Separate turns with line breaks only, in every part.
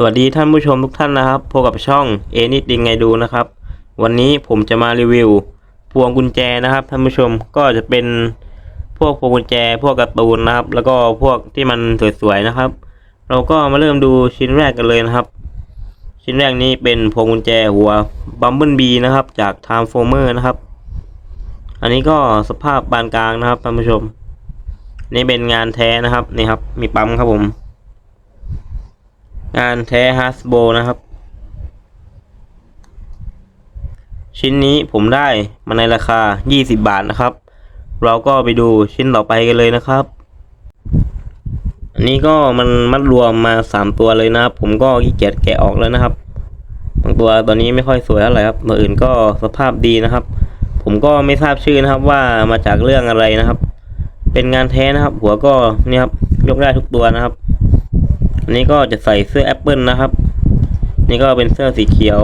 สวัสดีท่านผู้ชมทุกท่านนะครับพบกับช่องเอนิดดิงไงดูนะครับ วันนี้ผมจะมารีวิว พวงกุญแจนะครับท่านผู้ชมก็จะเป็นพวกพวงกุญแจ พวกการ์ตูนนะครับ แล้วก็พวกที่มันสวยๆนะครับ เราก็มาเริ่มดูชิ้นแรกกันเลยนะครับ ชิ้นแรกนี้เป็นพวงกุญแจหัวบัมเบิลบีนะครับ จาก Transformer นะครับ อันนี้ก็สภาพปานกลางนะครับท่านผู้ชม นี่เป็นงานแท้นะครับนี่ครับ มีปั๊มครับผม งานแท้ฮัสโบนะครับ ชิ้นนี้ผมได้มาในราคา 20 บาทนะครับ เราก็ไปดูชิ้นต่อไปกันเลยนะครับ อันนี้ก็มันมัดรวมมา 3 ตัวเลยนะครับ ผมก็ขี้เกียจแกะออกแล้วนะครับบางตัวตอนนี้ไม่ค่อยสวยเท่าไหร่ครับตัวอื่นก็สภาพดีนะครับ ผมก็ไม่ทราบชื่อนะครับว่ามาจากเรื่องอะไรนะครับ เป็นงานแท้นะครับ หัวก็เนี่ยครับยกได้ทุกตัวนะครับ อันนี้ก็จะใส่เสื้อแอปเปิลนะครับ นี่ก็เป็นเสื้อสีเขียว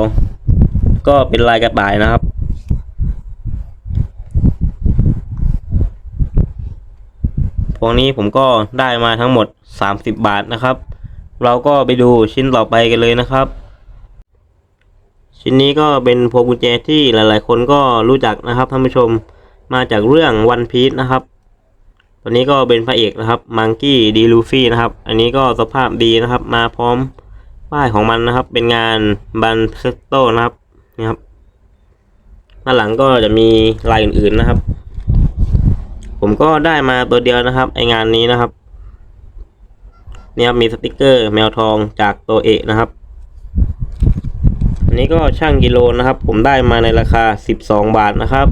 ก็เป็นลายกระต่ายนะครับ พวกนี้ผมก็ได้มาทั้งหมด 30 บาทนะครับ เราก็ไปดูชิ้นต่อไปกันเลยนะครับ ชิ้นนี้ก็เป็นพวงกุญแจที่หลาย ๆ คนก็รู้จักนะครับท่านผู้ชมมาจากเรื่องวันพี e นะครับ ตัวนี้ก็เป็นพระเอกนะครับมังกี้ดีลูฟี่นะครับ อันนี้ก็สภาพดีนะครับ มาพร้อมป้ายของมันนะครับ เป็นงานบันเซตโตนะครับนี่ครับด้านหลังก็จะมีลายอื่นๆนะครับ ผมก็ได้มาตัวเดียวนะครับ ไองานนี้นะครับนี่ครับมีสติกเกอร์แมวทองจากตัวเอกนะครับ อันนี้ก็ช่างกิโลนะครับ ผมได้มาในราคา 12 บาทนะครับ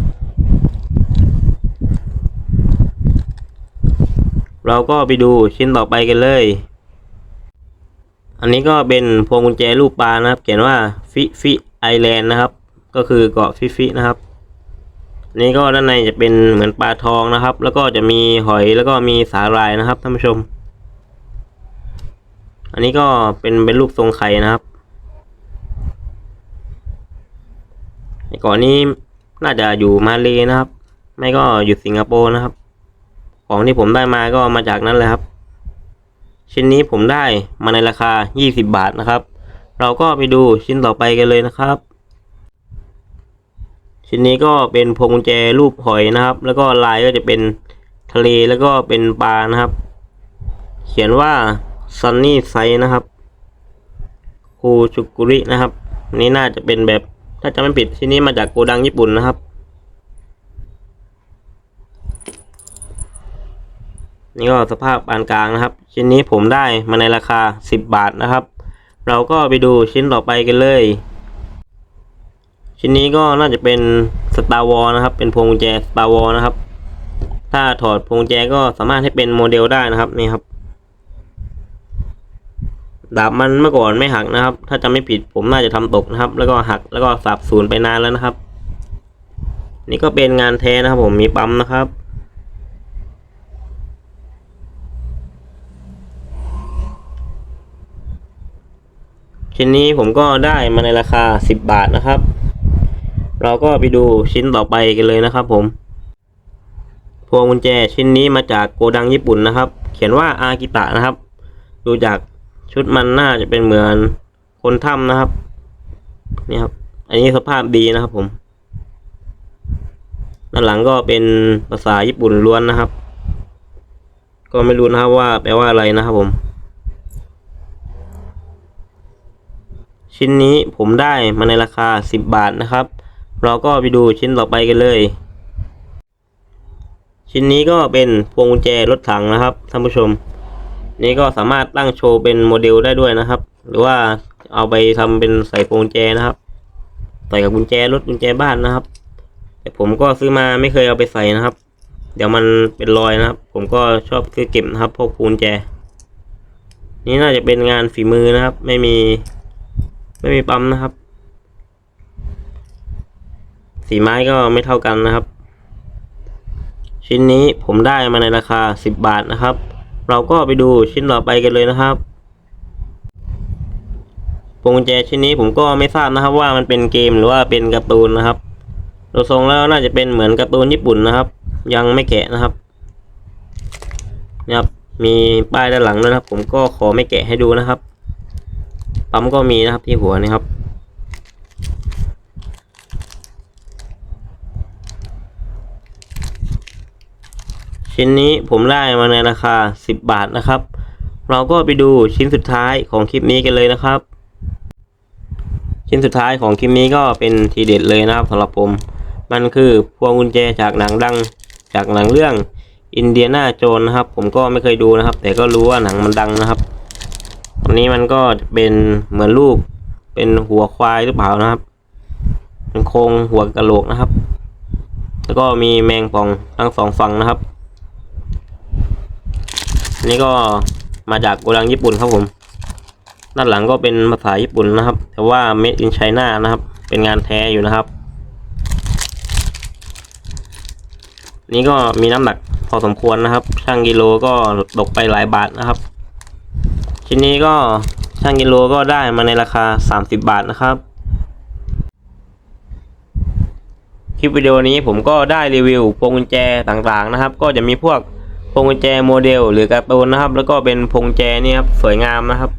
เราก็ไปดูชิ้นต่อไปกันเลย อันนี้ก็เป็นพวงกุญแจรูปปลานะครับ เขียนว่าฟิฟิไอแลนด์นะครับ ก็คือเกาะฟิฟินะครับนนี้ก็ด้านในจะเป็นเหมือนปลาทองนะครับ แล้วก็จะมีหอยแล้วก็มีสาหร่ายนะครับท่านผู้ชม อันนี้ก็เป็นเป็นรูปทรงไข่นะครับไอ้เก่อนนี้น่าจะอยู่มาเลนะครับ ไม่ก็อยู่สิงคโปร์นะครับ ของที่ผมได้มาก็มาจากนั้นเลยครับ ชิ้นนี้ผมได้มาในราคา 20 บาทนะครับ เราก็ไปดูชิ้นต่อไปกันเลยนะครับ ชิ้นนี้ก็เป็นพวงกุญแจรูปหอยนะครับ แล้วก็ลายก็จะเป็นทะเลแล้วก็เป็นปลานะครับ เขียนว่าซันนี่ไซนะครับคูชุกุรินะครับนนี้น่าจะเป็นแบบถ้าจะไม่ผิดชิ้นนี้มาจากโกดังญี่ปุ่นนะครับ นี่ก็สภาพปานกลางนะครับ ชิ้นนี้ผมได้มาในราคา 10 บาทนะครับ เราก็ไปดูชิ้นต่อไปกันเลย ชิ้นนี้ก็น่าจะเป็น Star Wars นะครับ เป็นพวงกุญแจ Star Wars นะครับ ถ้าถอดพวงกุญแจก็สามารถให้เป็นโมเดลได้นะครับนี่ครับดาบมันเมื่อก่อนไม่หักนะครับ ถ้าจำไม่ผิดผมน่าจะทำตกนะครับ แล้วก็หักแล้วก็สับสูญไปนานแล้วนะครับ นี่ก็เป็นงานแท้นะครับผมมีปั๊มนะครับ ชิ้นนี้ผมก็ได้มาในราคา 10 บาทนะครับ เราก็ไปดูชิ้นต่อไปกันเลยนะครับ ผม พวงกุญแจชิ้นนี้มาจากโกดังญี่ปุ่นนะครับ เขียนว่าอากิตะนะครับ ดูจากชุดมันน่าจะเป็นเหมือนคนถ้ำนะครับ นี่ครับ อันนี้สภาพดีนะครับ ผมด้านหลังก็เป็นภาษาญี่ปุ่นล้วนนะครับ ก็ไม่รู้นะครับว่าแปลว่าอะไรนะครับผม ชิ้นนี้ผมได้มาในราคา 10 บาทนะครับ เราก็ไปดูชิ้นต่อไปกันเลย ชิ้นนี้ก็เป็นพวงกุญแจรถถังนะครับท่านผู้ชม นี่ก็สามารถตั้งโชว์เป็นโมเดลได้ด้วยนะครับ หรือว่าเอาไปทำเป็นใส่พวงกุญแจนะครับใส่กับกุญแจรถกุญแจบ้านนะครับ แต่ผมก็ซื้อมาไม่เคยเอาไปใส่นะครับ เดี๋ยวมันเป็นรอยนะครับ ผมก็ชอบซื้อเก็บนะครับพวกพวงกุญแจ นี่น่าจะเป็นงานฝีมือนะครับ ไม่มี ไม่มีปั๊มนะครับ สีไม้ก็ไม่เท่ากันนะครับ ชิ้นนี้ผมได้มาในราคา 10 บาทนะครับ เราก็ไปดูชิ้นต่อไปกันเลยนะครับพวงกุญแจชิ้นนี้ผมก็ไม่ทราบนะครับว่ามันเป็นเกมหรือว่าเป็นการ์ตูนนะครับดูทรงแล้วน่าจะเป็นเหมือนการ์ตูนญี่ปุ่นนะครับ ยังไม่แกะนะครับนะครับ มีป้ายด้านหลังด้วยนะครับ ผมก็ขอไม่แกะให้ดูนะครับ ปั๊มก็มีนะครับที่หัวนี่ครับ ชิ้นนี้ผมได้มาในราคา 10 บาทนะครับ เราก็ไปดูชิ้นสุดท้ายของคลิปนี้กันเลยนะครับ ชิ้นสุดท้ายของคลิปนี้ก็เป็นทีเด็ดเลยนะครับสำหรับผม มันคือพวงกุญแจจากหนังดังจากหนังเรื่องอินเดียนาโจนนะครับ ผมก็ไม่เคยดูนะครับ แต่ก็รู้ว่าหนังมันดังนะครับ อันนี้มันก็เป็นเหมือนลูก เป็นหัวควายหรือเปล่านะครับ เป็นโครงหัวกะโหลกนะครับ แล้วก็มีแมงป่องทั้งสองฝั่งนะครับอันนี่ก็มาจากโกดังญี่ปุ่นครับผม ด้านหลังก็เป็นภาษาญี่ปุ่นนะครับ แต่ว่า made in China นะครับ เป็นงานแท้อยู่นะครับ นี่ก็มีน้ำหนักพอสมควรนะครับ ช่างกิโลก็ตกไปหลายบาทนะครับ ชิ้นนี้ก็ช่างกิโลก็ได้มาในราคา 30 บาทนะครับ คลิปวิดีโอนี้ผมก็ได้รีวิวพวงกุญแจต่างๆนะครับ ก็จะมีพวกพวงกุญแจโมเดล หรือการ์ตูนนะครับ แล้วก็เป็นพวงกุญแจนี่ครับสวยงามนะครับ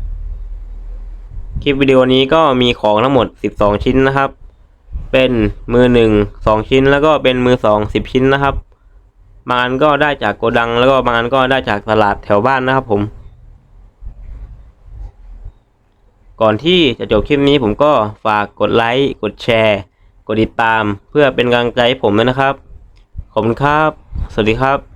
คลิปวิดีโอนี้ก็มีของทั้งหมด 12 ชิ้นนะครับ เป็นมือหนึ่งสองชิ้น แล้วก็เป็นมือสองสิบชิ้นนะครับบางอันก็ได้จากโกดัง แล้วก็บางอันก็ได้จากตลาดแถวบ้านนะครับผม ก่อนที่จะจบคลิปนี้ผมก็ฝากกดไลค์ กดแชร์ กดติดตาม เพื่อเป็นกำลังใจให้ผมด้วยนะครับ ขอบคุณครับ สวัสดีครับ